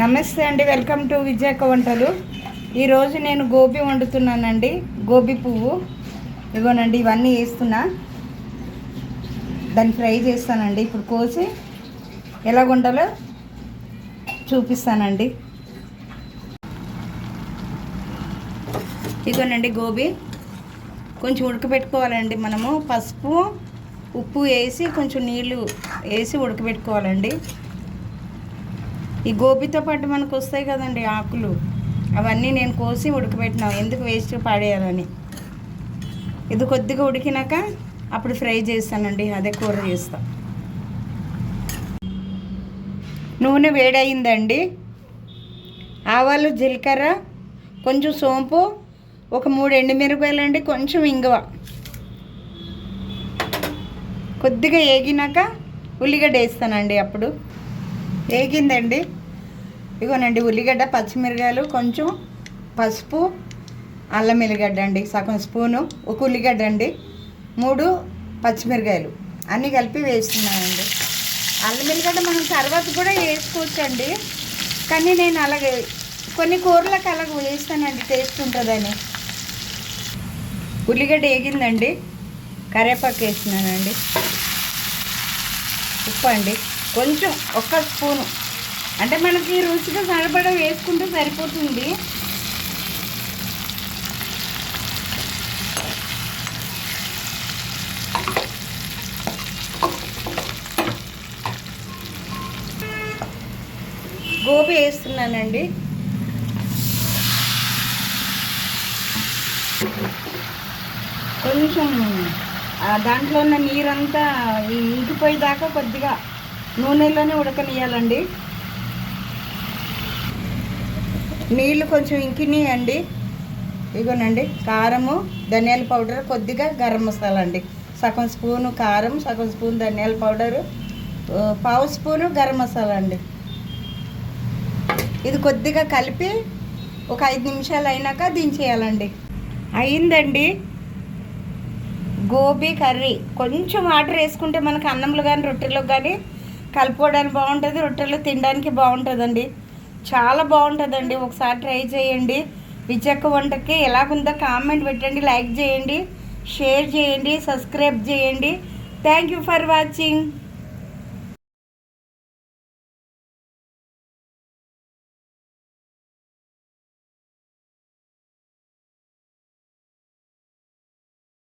నమస్తే అండి welcome to విజయక వంటలు. ఈరోజు నేను గోబీ వండుతున్నానండి గోబీ పువ్వు. ఇగోనండి ఇవన్నీ వేస్తున్నా. దాన్ని ఫ్రై చేస్తానండి ఇప్పుడు కోసి ఎలా వండాలో చూపిస్తానండి. ఇగోనండి గోబీ. కొంచెం ఉడకబెట్టుకోవాలండి మనము. పసుపు ఉప్పు వేసి కొంచెం నీళ్ళు వేసి ఉడకబెట్టుకోవాలండి. ఈ గోబీతో పాటు మనకు వస్తాయి కదండి ఆకులు. అవన్నీ నేను కోసి ఉడకబెట్టినా. ఎందుకు వేస్ట్ పాడేయాలని? ఇది కొద్దిగా ఉడికినాక అప్పుడు ఫ్రై చేస్తానండి. అదే కూర చేస్తా. నూనె వేడయిందండి. ఆవాలు జీలకర్ర కొంచెం సోంపు ఒక మూడు ఎండుమిరపకాయలు అండి కొంచెం ఇంగువ. కొద్దిగా ఏగినాక ఉల్లిగడ్డ వేస్తానండి అప్పుడు. వేగిందండి ఇగోనండి ఉల్లిగడ్డ పచ్చిమిరకాయలు కొంచెం పసుపు అల్లం ఎల్లిగడ్డ అండి సగం స్పూను ఒక ఉల్లిగడ్డ అండి మూడు పచ్చిమిరకాయలు. అన్నీ కలిపి వేస్తున్నానండి. అల్లం ఎల్లిగడ్డ మనం తర్వాత కూడా వేసుకోవచ్చండి. కానీ నేను అలాగే కొన్ని కూరలకు అలాగ వేస్తానండి టేస్ట్ ఉంటుందని. ఉల్లిగడ్డ వేగిందండి కరివేపాకు వేసినానండి ఉప్పు అండి. కొంచెం ఒక్క స్పూను. అంటే మనకి రుచిగా సరిపడ వేసుకుంటే సరిపోతుంది. గోబీ వేస్తున్నానండి. కొంచెం దాంట్లో ఉన్న నీరంతా ఇంకిపోయేదాకా కొద్దిగా నూనెలోనే ఉడకనియాలండి నీళ్ళు కొంచెం ఇంకినాయండి. ఇగోనండి కారము ధనియాల పౌడర్ కొద్దిగా గరం మసాలా అండి సగం స్పూను కారం సగం స్పూన్ ధనియాల పౌడరు పావు స్పూను గరం మసాలా అండి ఇది కొద్దిగా కలిపి ఒక ఐదు నిమిషాలు అయినాక దించేయాలండి. అయిందండి. గోబీ కర్రీ. కొంచెం వాటర్ వేసుకుంటే మనకు అన్నంలో కానీ రొట్టెలో కానీ కలుపుకోవడానికి బాగుంటుంది రొట్టెలు తినడానికి బాగుంటుందండి. చాలా బాగుంటుందండి. ఒకసారి ట్రై చేయండి. విచక్క వంటకి ఎలాగుందో కామెంట్ పెట్టండి లైక్ చేయండి షేర్ చేయండి సబ్స్క్రైబ్ చేయండి. Thank you for watching